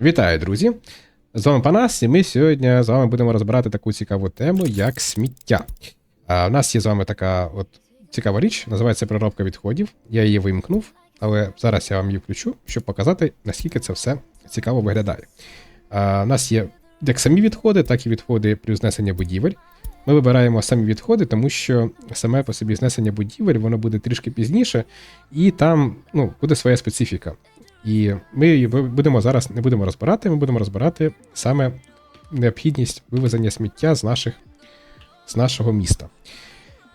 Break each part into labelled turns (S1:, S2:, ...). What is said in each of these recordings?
S1: Вітаю, друзі! З вами Панас, і ми сьогодні з вами будемо розбирати таку цікаву тему, як сміття. А, у нас є з вами така от цікава річ, називається переробка відходів. Я її вимкнув, але зараз я вам її включу, щоб показати, наскільки це все цікаво виглядає. А, у нас є як самі відходи, так і відходи при знесенні будівель. Ми вибираємо самі відходи, тому що саме по собі знесення будівель воно буде трішки пізніше, і там ну, буде своя специфіка. І ми її будемо зараз не будемо розбирати, ми будемо розбирати саме необхідність вивезення сміття з, наших, з нашого міста.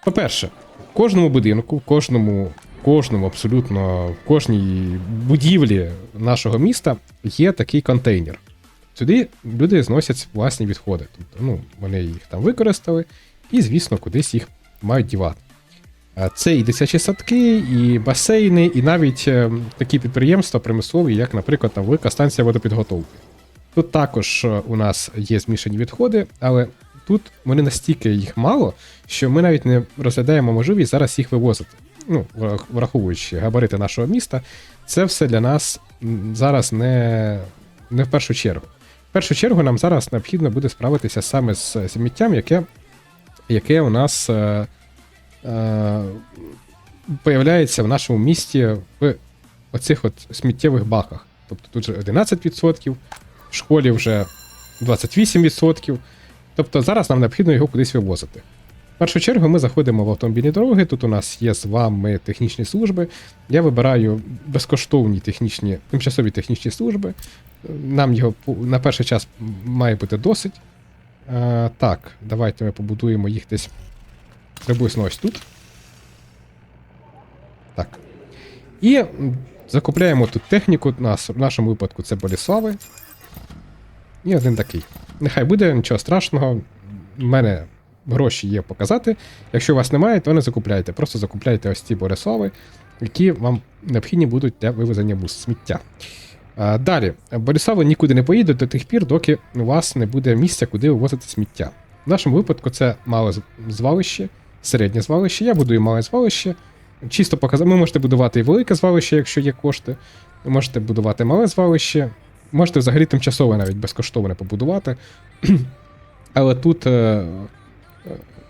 S1: По-перше, в кожному будинку, в кожному, кожному, абсолютно, в кожній будівлі нашого міста є такий контейнер. Сюди люди зносять власні відходи. Тобто, ну, вони їх там використали, і, звісно, кудись їх мають дівати. Це і дитячі садки, і басейни, і навіть е, такі підприємства примусові, як, наприклад, там велика станція водопідготовки. Тут також е, у нас є змішані відходи, але тут вони настільки їх мало, що ми навіть не розглядаємо можливість зараз їх вивозити. Ну, враховуючи габарити нашого міста, це все для нас зараз не, не в першу чергу. В першу чергу нам зараз необхідно буде справитися саме з сміттям, яке, яке у нас. Е, появляється в нашому місті в оцих от сміттєвих баках. Тобто тут же 11%, в школі вже 28%. Тобто зараз нам необхідно його кудись вивозити. В першу чергу ми заходимо в автомобільні дороги. Тут у нас є з вами технічні служби. Я вибираю безкоштовні технічні, тимчасові технічні служби. Нам його на перший час має бути досить. Е, так, давайте ми побудуємо їх десь приблизно ось тут. Так. І закупляємо тут техніку. В нашому випадку це Боліслави. І один такий. Нехай буде, нічого страшного. У мене гроші є показати. Якщо у вас немає, то не закупляйте. Просто закупляйте ось ці Борислави, які вам необхідні будуть для вивезення бус сміття. А, далі, Борислави нікуди не поїдуть до тих пір, доки у вас не буде місця, куди вивозити сміття. В нашому випадку це мале звалище, середнє звалище. Я будую мале звалище. Чисто показати, ви можете будувати і велике звалище, якщо є кошти. Ви можете будувати мале звалище. Можете взагалі тимчасово навіть безкоштовно побудувати. Але тут. е, е,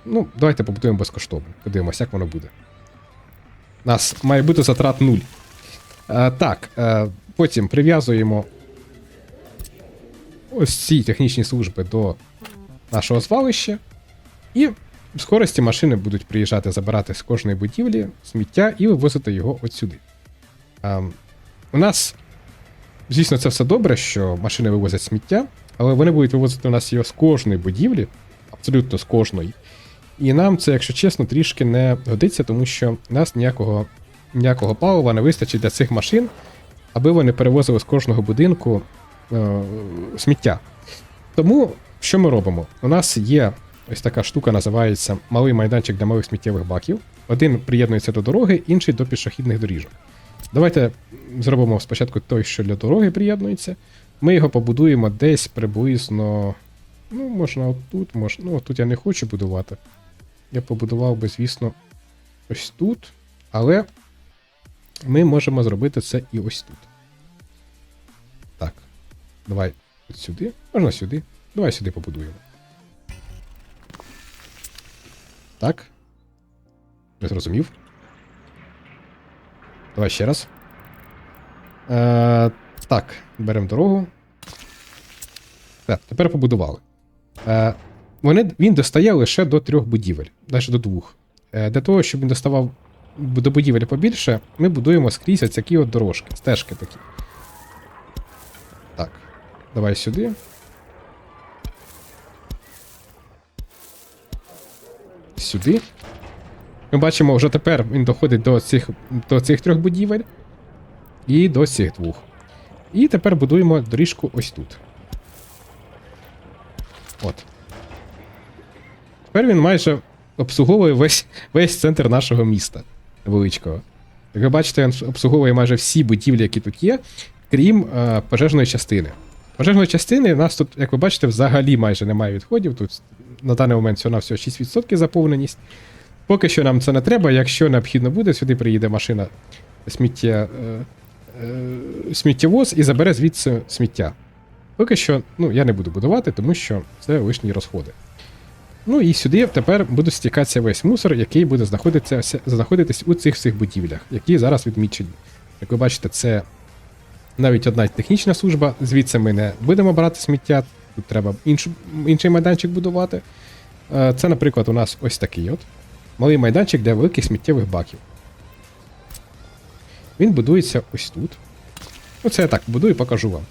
S1: ну, давайте побудуємо безкоштовно. Подивимося, як воно буде. У нас має бути затрат 0. Е, так, е, потім прив'язуємо ось ці технічні служби до нашого звалища. І скорості машини будуть приїжджати забирати з кожної будівлі сміття і вивозити його от сюди. Ем, у нас, звісно, це все добре, що машини вивозять сміття, але вони будуть вивозити у нас його з кожної будівлі, абсолютно з кожної. І нам це, якщо чесно, трішки не годиться, тому що у нас ніякого, ніякого палива не вистачить для цих машин, аби вони перевозили з кожного будинку е, сміття. Тому що ми робимо? У нас є ось така штука, називається малий майданчик для малих сміттєвих баків. Один приєднується до дороги, інший до пішохідних доріжок. Давайте зробимо спочатку той, що для дороги приєднується. Ми його побудуємо десь приблизно. Ну, можна отут, можна. Ну, тут я не хочу будувати. Я побудував би, звісно, ось тут. Але ми можемо зробити це і ось тут. Так. Давай сюди. Можна сюди. Давай сюди побудуємо. Так. Не зрозумів. Давай ще раз. Е, так, беремо дорогу. Так, тепер побудували. Е, вони, він достає лише до трьох будівель, навіть до двох. Е, для того, щоб він доставав до будівель побільше, ми будуємо скрізь ось такі от дорожки, стежки такі. Так, давай сюди. Сюди. Ми бачимо, вже тепер він доходить до цих, до цих трьох будівель і до цих двох. І тепер будуємо доріжку ось тут. От. Тепер він майже обслуговує весь, весь центр нашого міста величкого. Як ви бачите, він обслуговує майже всі будівлі, які тут є, крім е, пожежної частини. Пожежної частини у нас тут, як ви бачите, взагалі майже немає відходів. Тут на даний момент всього всього 6% заповненість. Поки що нам це не треба. Якщо необхідно буде, сюди приїде машина сміття, е, е, сміттєвоз і забере звідси сміття. Поки що, ну, я не буду будувати, тому що це лишні розходи. Ну і сюди тепер буде стікатися весь мусор, який буде знаходитися, знаходитись у цих всіх будівлях, які зараз відмічені. Як ви бачите, це навіть одна технічна служба, звідси ми не будемо брати сміття, тут треба іншу, інший майданчик будувати. Е, Це, наприклад, у нас ось такий от малий майданчик для великих сміттєвих баків. Він будується ось тут. Оце я так будую, покажу вам.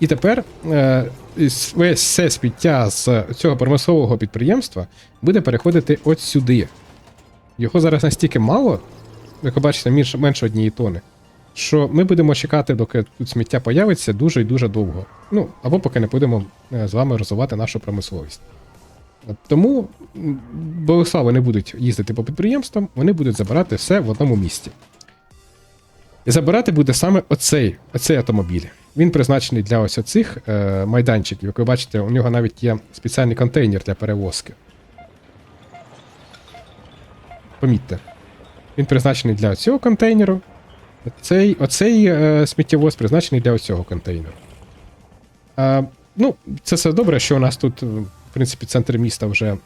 S1: І тепер е, весь все сміття з цього промислового підприємства буде переходити от сюди. Його зараз настільки мало, як ви бачите, менше однієї тони, що ми будемо чекати, доки тут сміття появиться дуже і дуже довго. Ну, або поки не будемо е, з вами розвивати нашу промисловість. Тому м, Болеслави не будуть їздити по підприємствам, вони будуть забирати все в одному місці. І забирати буде саме оцей, оцей автомобіль. Він призначений для ось оцих е, майданчиків. Як ви бачите, у нього навіть є спеціальний контейнер для перевозки. Помітьте. Він призначений для цього контейнеру. Цей, оцей е, сміттєвоз призначений для цього контейнеру. Е, ну, це все добре, що у нас тут, е, в принципі, центр міста вже,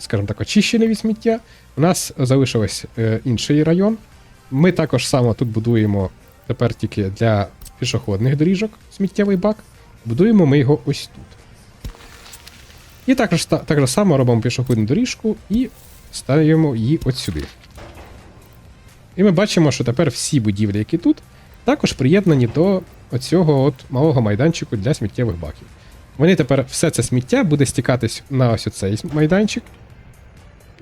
S1: скажімо так, очищений від сміття. У нас залишився е, інший район. Ми також само тут будуємо тепер тільки для пішохідних доріжок сміттєвий бак. Будуємо ми його ось тут. І також, та- так само робимо пішохідну доріжку і ставимо її от сюди. І ми бачимо, що тепер всі будівлі, які тут, також приєднані до оцього от малого майданчику для сміттєвих баків. Вони тепер все це сміття буде стікатись на ось оцей майданчик,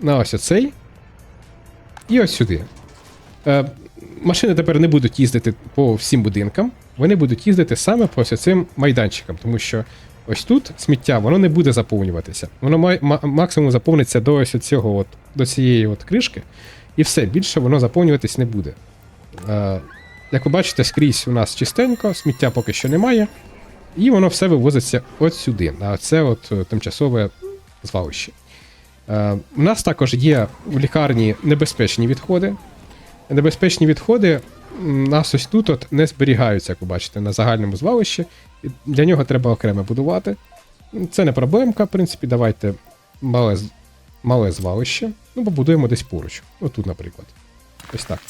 S1: на ось оцей і ось сюди. Е, машини тепер не будуть їздити по всім будинкам, вони будуть їздити саме по ось цим майданчикам, тому що ось тут сміття воно не буде заповнюватися. Воно май, ма- максимум заповниться до ось цього, от, до цієї от кришки, і все, більше воно заповнюватись не буде. Е, як ви бачите, скрізь у нас чистенько, сміття поки що немає, і воно все вивозиться от сюди, на це от е, тимчасове звалище. Е, у нас також є в лікарні небезпечні відходи. Небезпечні відходи у нас ось тут от не зберігаються, як ви бачите, на загальному звалищі. Для нього треба окремо будувати. Це не проблемка, в принципі, давайте мале, мале звалище. Ну, побудуємо десь поруч. Отут, наприклад. Ось так.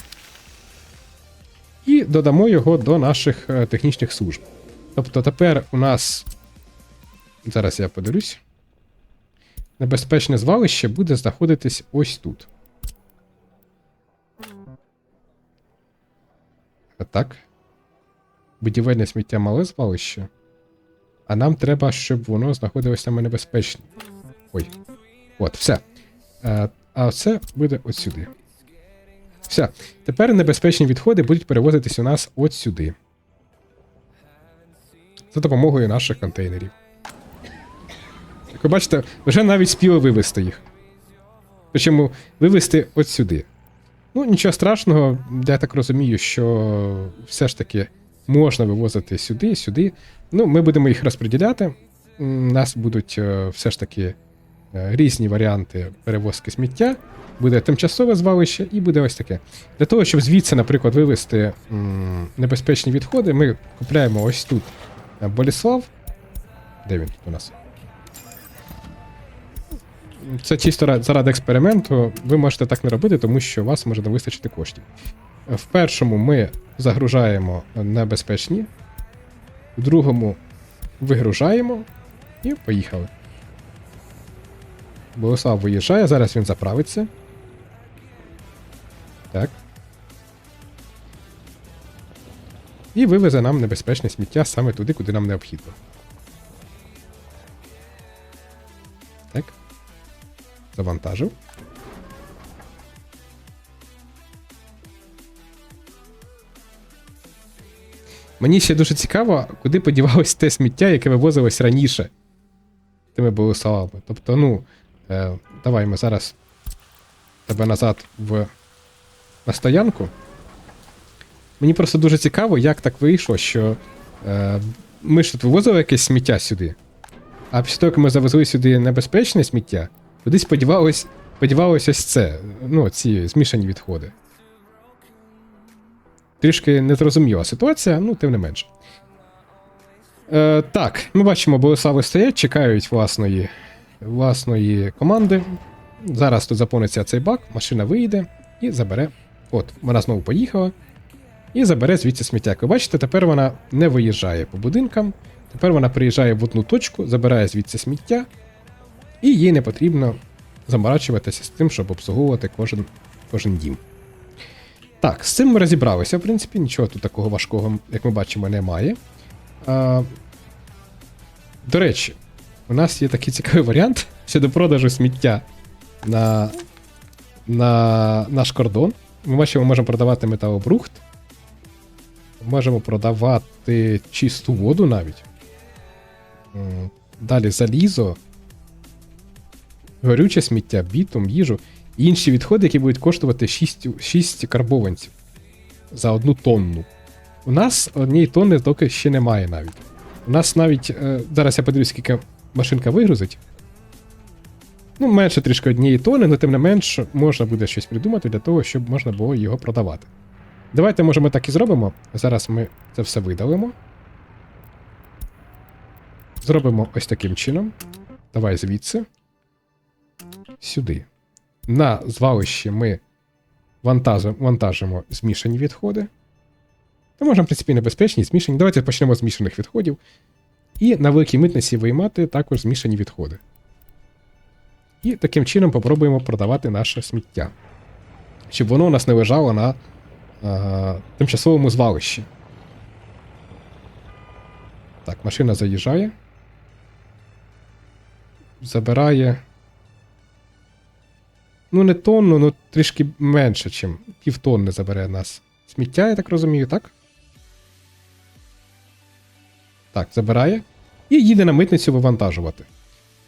S1: І додамо його до наших е, технічних служб. Тобто тепер у нас. Зараз я подивлюсь. Небезпечне звалище буде знаходитись ось тут. А так. Будівельне сміття мале звалище. А нам треба, щоб воно знаходилося саме небезпечне. Ой. От, все. Е, а це буде от сюди. Все. Тепер небезпечні відходи будуть перевозитись у нас от сюди. За допомогою наших контейнерів. Як ви бачите, вже навіть спіли вивезти їх. Причому вивезти от сюди. Ну, нічого страшного, я так розумію, що все ж таки можна вивозити сюди, сюди. Ну, ми будемо їх розподіляти. Нас будуть е, все ж таки різні варіанти перевозки сміття. Буде тимчасове звалище і буде ось таке. Для того, щоб звідси, наприклад, вивезти небезпечні відходи, ми купляємо ось тут е, Боліслав. Де він тут у нас? Це чисто заради експерименту. Ви можете так не робити, тому що у вас може не вистачити коштів. В першому ми загружаємо небезпечні, в другому вигружаємо і поїхали. Болеслав виїжджає, зараз він заправиться. Так. І вивезе нам небезпечне сміття саме туди, куди нам необхідно. Так. Завантажив. Мені ще дуже цікаво, куди подівалось те сміття, яке вивозилось раніше. Тими були. Тобто, ну, е, давай ми зараз тебе назад в на стоянку. Мені просто дуже цікаво, як так вийшло, що е, ми ж тут вивозили якесь сміття сюди. А після того, як ми завезли сюди небезпечне сміття, кудись подівалось, подівалось ось це. Ну, ці змішані відходи. Трішки незрозуміла ситуація, ну, тим не менше. Е, так, ми бачимо, болеслави стоять, чекають власної, власної команди. Зараз тут заповниться цей бак, машина вийде і забере. От, вона знову поїхала. І забере звідси сміття. Ви бачите, тепер вона не виїжджає по будинкам. Тепер вона приїжджає в одну точку, забирає звідси сміття, і їй не потрібно заморачуватися з тим, щоб обслуговувати кожен, кожен дім. Так, з цим ми розібралися, в принципі, нічого тут такого важкого, як ми бачимо, немає. А, до речі, у нас є такий цікавий варіант щодо продажу сміття на, на наш кордон. Ми бачимо, можемо продавати металобрухт. Можемо продавати чисту воду навіть. Далі залізо, горюче сміття, бітум, їжу і інші відходи, які будуть коштувати 6, 6 карбованців за одну тонну. У нас однієї тонни доки ще немає навіть. У нас навіть. Е, зараз я подивлюсь, скільки машинка вигрузить. Ну, менше трішки однієї тонни, але тим не менш можна буде щось придумати для того, щоб можна було його продавати. Давайте, може, ми так і зробимо. Зараз ми це все видалимо. Зробимо ось таким чином. Давай звідси. Сюди. На звалище ми вантажимо, змішані відходи. Та можна, в принципі, небезпечні, змішані. Давайте почнемо з змішаних відходів. І на великій митниці виймати також змішані відходи. І таким чином попробуємо продавати наше сміття. Щоб воно у нас не лежало на е, тимчасовому звалищі. Так, машина заїжджає. Забирає. Ну, не тонну, ну трішки менше, ніж півтонни забере нас. Сміття, я так розумію, так? Так, забирає. І їде на митницю вивантажувати.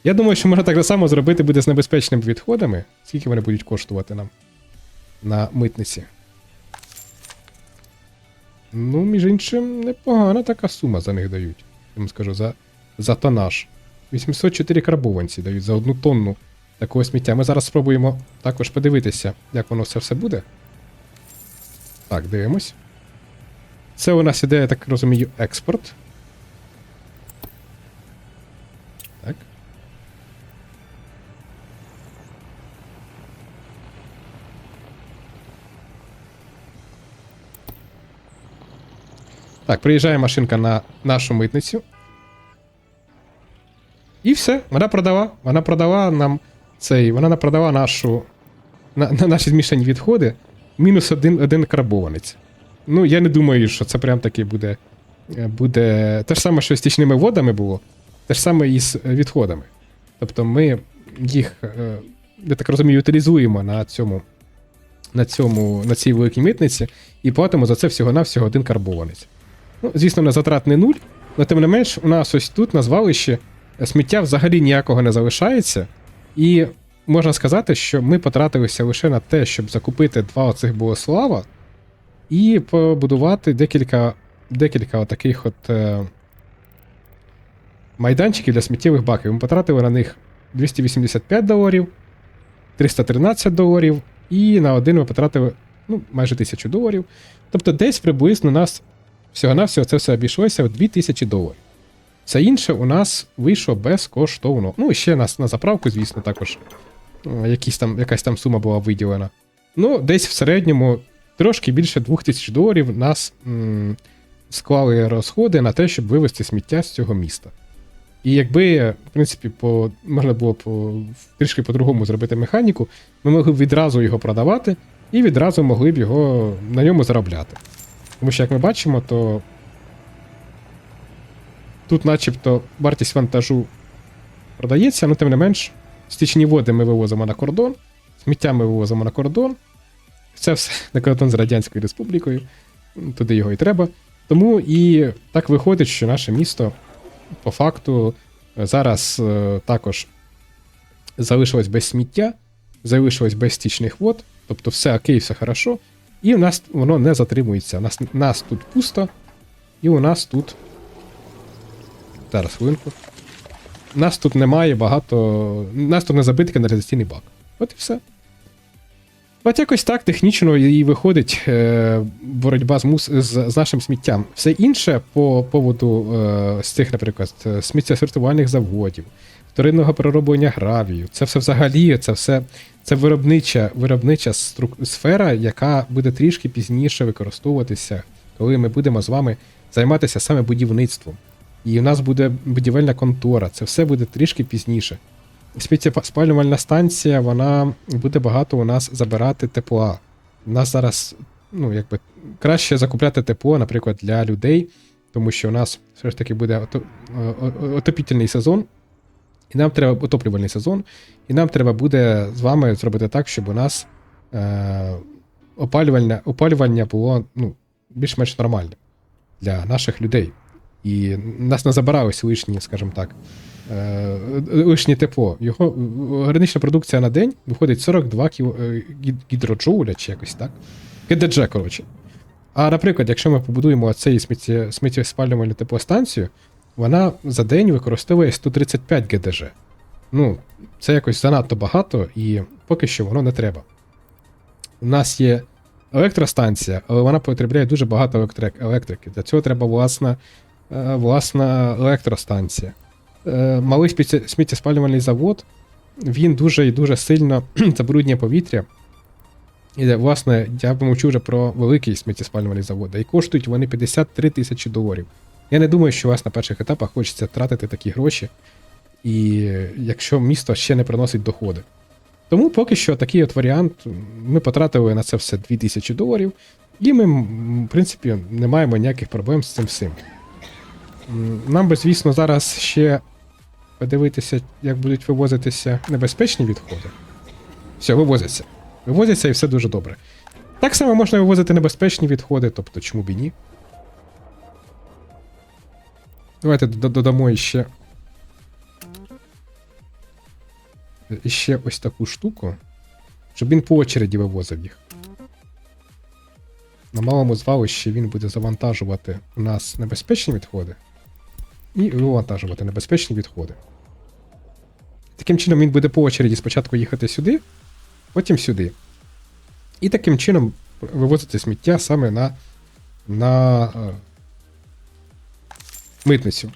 S1: Я думаю, що можна так само зробити буде з небезпечними відходами. Скільки вони будуть коштувати нам на митниці? Ну, між іншим, непогана така сума за них дають. Я вам скажу, за, за тонаж. 804 карбованці дають за одну тонну такого сміття. Ми зараз спробуємо також подивитися, як воно все все буде. Так, дивимось. Це у нас іде, я так розумію, експорт. Так, приїжджає машинка на нашу митницю. І все, вона продала. Вона продала нам цей. Вона продала нашу. На, на наші змішані відходи. Мінус один, один карбованець. Ну, я не думаю, що це прям таки буде. е, буде те ж саме, що з стічними водами було, те ж саме і з е, відходами. Тобто ми їх, е, я так розумію, утилізуємо на цьому, на цьому, на цій великій митниці і платимо за це всього-навсього один карбованець. Ну, звісно, на затрат не нуль, але тим не менш, у нас ось тут на звалищі сміття взагалі ніякого не залишається. І можна сказати, що ми потратилися лише на те, щоб закупити два оцих Богослава і побудувати декілька, декілька таких от е, майданчиків для сміттєвих баків. Ми потратили на них 285 доларів, 313 доларів, і на один ми потратили ну, майже 1000 доларів. Тобто десь приблизно нас всього-навсього це все обійшлося в 2000 доларів. Все інше у нас вийшло безкоштовно. Ну, і ще нас на заправку, звісно, також е, якісь там, якась там сума була виділена. Ну, десь в середньому трошки більше 2000 доларів нас м, склали розходи на те, щоб вивезти сміття з цього міста. І якби, в принципі, по, можна було по, трішки по-другому зробити механіку, ми могли б відразу його продавати і відразу могли б його на ньому заробляти. Тому що, як ми бачимо, то тут, начебто, вартість вантажу продається, але тим не менш, стічні води ми вивозимо на кордон, сміття ми вивозимо на кордон. Це все на кордон з Радянською Республікою. Туди його і треба. Тому і так виходить, що наше місто по факту е, зараз е, також залишилось без сміття, залишилось без стічних вод, тобто все окей, все хорошо. І у нас воно не затримується. Нас, нас тут пусто, і у нас тут. Зараз хвилинку. Нас тут немає багато. Нас тут не забитий каналізаційний бак. От і все. От якось так технічно і виходить е, боротьба з, мус, з, з нашим сміттям. Все інше по поводу е, з цих, наприклад, е, сміттєсортувальних заводів, вторинного перероблення гравію. Це все взагалі, це все це виробнича, виробнича сфера, яка буде трішки пізніше використовуватися, коли ми будемо з вами займатися саме будівництвом. І у нас буде будівельна контора. Це все буде трішки пізніше. Сміттєспалювальна станція, вона буде багато у нас забирати тепла. У нас зараз, ну, якби, краще закупляти тепло, наприклад, для людей, тому що у нас все ж таки буде отопітельний сезон, і нам треба отоплювальний сезон, і нам треба буде з вами зробити так, щоб у нас е, опалювання, опалювання було ну, більш-менш нормальним для наших людей. І нас не забиралось лишні, скажімо так, е, лишнє тепло. Його гранична продукція на день виходить 42 кіл, е, чи якось так. ГДЖ, коротше. А наприклад, якщо ми побудуємо цей сміттє, сміттєспалювальну теплостанцію, вона за день використовує 135 ГДЖ. Ну, це якось занадто багато, і поки що воно не треба. У нас є електростанція, але вона потребляє дуже багато електрик, електрики. Для цього треба власна, е, власна електростанція. Е, Малий сміттєспалювальний завод, він дуже і дуже сильно забруднює повітря. І, власне, я мовчу вже про великий сміттєспалювальний завод, і коштують вони 53 тисячі доларів. Я не думаю, що у вас на перших етапах хочеться тратити такі гроші, і якщо місто ще не приносить доходи. Тому поки що такий от варіант. Ми потратили на це все 2000 доларів, і ми, в принципі, не маємо ніяких проблем з цим всім. Нам би, звісно, зараз ще подивитися, як будуть вивозитися небезпечні відходи. Все, вивозяться. Вивозяться і все дуже добре. Так само можна вивозити небезпечні відходи, тобто чому б і ні. Давайте додамо іще. Іще ось таку штуку, щоб він по очереді вивозив їх. На малому звалищі він буде завантажувати у нас небезпечні відходи і вивантажувати небезпечні відходи. Таким чином він буде по очереді спочатку їхати сюди, потім сюди. І таким чином вивозити сміття саме на, на е, митницю.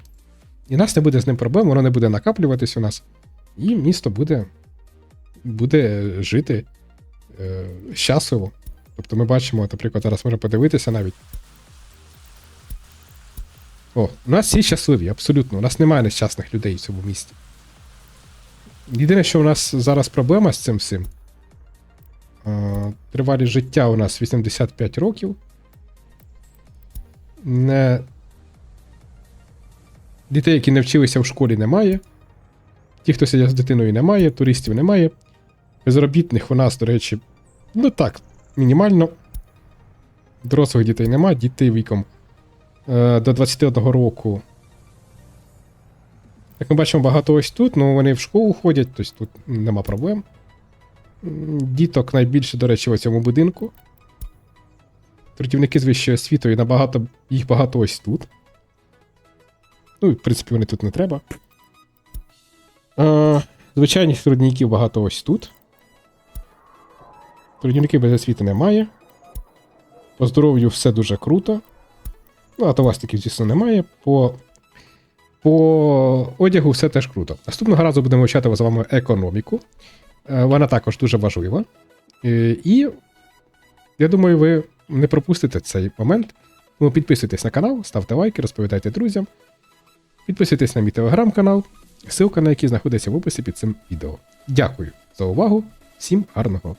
S1: І нас не буде з ним проблем, воно не буде накаплюватись у нас. І місто буде, буде жити е, щасливо. Тобто ми бачимо, наприклад, зараз можна подивитися навіть. О, у нас всі щасливі, абсолютно. У нас немає нещасних людей в цьому місті. Єдине, що у нас зараз проблема з цим всім. Е, Тривалість життя у нас 85 років. Не... Дітей, які не вчилися в школі, немає. Ті, хто сидять з дитиною, немає, туристів немає. Безробітних у нас, до речі, ну так, мінімально. Дорослих дітей немає, дітей віком е, до 21 року. Як ми бачимо, багато ось тут, ну вони в школу ходять, тобто тут нема проблем. Діток найбільше, до речі, в цьому будинку. Трудівники з вищою освітою набагато, їх багато ось тут. Ну, в принципі, вони тут не треба. Е, звичайних трудівників багато ось тут. Трудівників без освіти немає. По здоров'ю все дуже круто. Ну, а товастиків, звісно, немає. По, по одягу все теж круто. Наступного разу будемо вивчати з вами економіку. Е, Вона також дуже важлива. Е, І я думаю, ви не пропустите цей момент. Тому підписуйтесь на канал, ставте лайки, розповідайте друзям. Підписуйтесь на мій телеграм-канал, ссылка на який знаходиться в описі під цим відео. Дякую за увагу, всім гарного